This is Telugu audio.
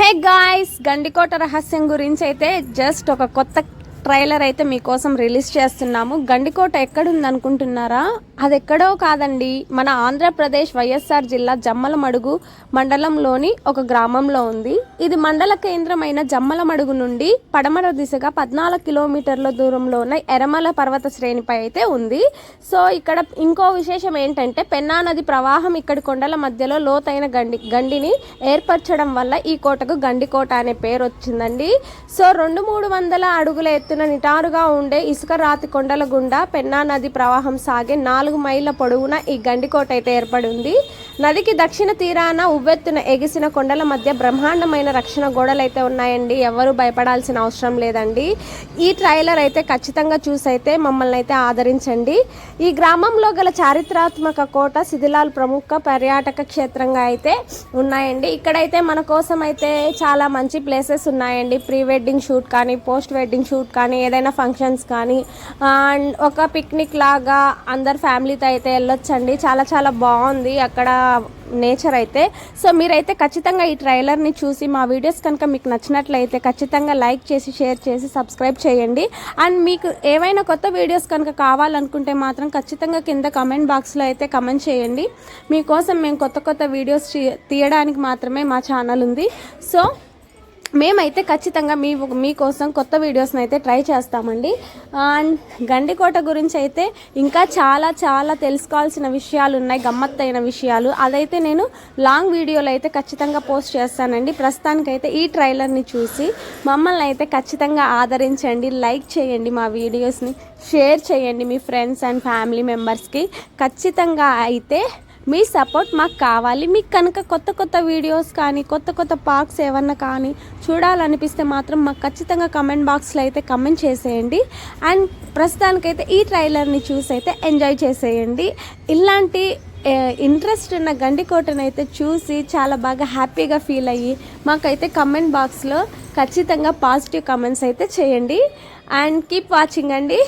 హే గాయస్ గండికోట రహస్యం గురించి అయితే జస్ట్ ఒక కొత్త ట్రైలర్ అయితే మీకోసం రిలీజ్ చేస్తున్నాము. గండికోట ఎక్కడుంది అనుకుంటున్నారా అది ఎక్కడో కాదండి. మన ఆంధ్రప్రదేశ్ వైఎస్ఆర్ జిల్లా జమ్మలమడుగు మండలంలోని ఒక గ్రామంలో ఉంది. ఇది మండల కేంద్రమైన జమ్మలమడుగు నుండి పడమర దిశగా పద్నాలుగు కిలోమీటర్ల దూరంలో ఉన్న ఎరమల పర్వత శ్రేణిపై అయితే ఉంది. సో ఇక్కడ ఇంకో విశేషం ఏంటంటే పెన్నా నది ప్రవాహం ఇక్కడ కొండల మధ్యలో లోతైన గండి గండిని ఏర్పరచడం వల్ల ఈ కోటకు గండికోట అనే పేరు వచ్చిందండి. సో రెండు మూడు వందల అడుగుల ఎత్తున నిటారుగా ఉండే ఇసుక రాతి కొండల గుండా పెన్నా నది ప్రవాహం సాగే నాలుగు మైళ్ళ పొడవున ఈ గండికోట అయితే ఏర్పడి ఉంది. నదికి దక్షిణ తీరాన ఉవ్వెత్తున ఎగిసిన కొండల మధ్య బ్రహ్మాండమైన రక్షణ గోడలు అయితే ఉన్నాయండి. ఎవరు భయపడాల్సిన అవసరం లేదండి. ఈ ట్రైలర్ అయితే ఖచ్చితంగా చూసైతే మమ్మల్ని అయితే ఆదరించండి. ఈ గ్రామంలో గల చారిత్రాత్మక కోట శిథిలాలు ప్రముఖ పర్యాటక క్షేత్రంగా అయితే ఉన్నాయండి. ఇక్కడైతే మన కోసం అయితే చాలా మంచి ప్లేసెస్ ఉన్నాయండి. ప్రీ వెడ్డింగ్ షూట్ కానీ పోస్ట్ వెడ్డింగ్ షూట్ కానీ ఏదైనా ఫంక్షన్స్ కానీ అండ్ ఒక పిక్నిక్ లాగా అందరు ఫ్యామిలీతో అయితే వెళ్ళొచ్చండి. చాలా చాలా బాగుంది. అక్కడ నేచర్ అయితే. సో మీరైతే ఖచ్చితంగా ఈ ట్రైలర్ని చూసి మా వీడియోస్ కనుక మీకు నచ్చినట్లయితే ఖచ్చితంగా లైక్ చేసి షేర్ చేసి సబ్స్క్రైబ్ చేయండి. అండ్ మీకు ఏవైనా కొత్త వీడియోస్ కనుక కావాలనుకుంటే మాత్రం ఖచ్చితంగా కింద కమెంట్ బాక్స్లో అయితే కమెంట్ చేయండి. మీకోసం మేము కొత్త కొత్త వీడియోస్ తీయడానికి మాత్రమే మా ఛానల్ ఉంది. సో మేమైతే ఖచ్చితంగా మీ మీకోసం కొత్త వీడియోస్ని అయితే ట్రై చేస్తామండి. అండ్ గండికోట గురించి అయితే ఇంకా చాలా చాలా తెలుసుకోవాల్సిన విషయాలు ఉన్నాయి గమ్మత్తైన విషయాలు. అదైతే నేను లాంగ్ వీడియోలో అయితే ఖచ్చితంగా పోస్ట్ చేస్తానండి. ప్రస్తుతానికైతే ఈ ట్రైలర్ని చూసి మమ్మల్ని అయితే ఖచ్చితంగా ఆదరించండి లైక్ చేయండి మా వీడియోస్ని షేర్ చేయండి మీ ఫ్రెండ్స్ అండ్ ఫ్యామిలీ మెంబర్స్కి. ఖచ్చితంగా అయితే మీ సపోర్ట్ మాకు కావాలి. మీకు కనుక కొత్త కొత్త వీడియోస్ కానీ కొత్త కొత్త పార్క్స్ ఏమన్నా కానీ చూడాలనిపిస్తే మాత్రం మాకు ఖచ్చితంగా కమెంట్ బాక్స్లో అయితే కమెంట్ చేసేయండి. అండ్ ప్రస్తుతానికైతే ఈ ట్రైలర్ని చూసి అయితే ఎంజాయ్ చేసేయండి. ఇలాంటి ఇంట్రెస్ట్ ఉన్న గండికోటను అయితే చూసి చాలా బాగా హ్యాపీగా ఫీల్ అయ్యి మాకైతే కమెంట్ బాక్స్లో ఖచ్చితంగా పాజిటివ్ కమెంట్స్ అయితే చేయండి. అండ్ కీప్ వాచింగ్ అండి.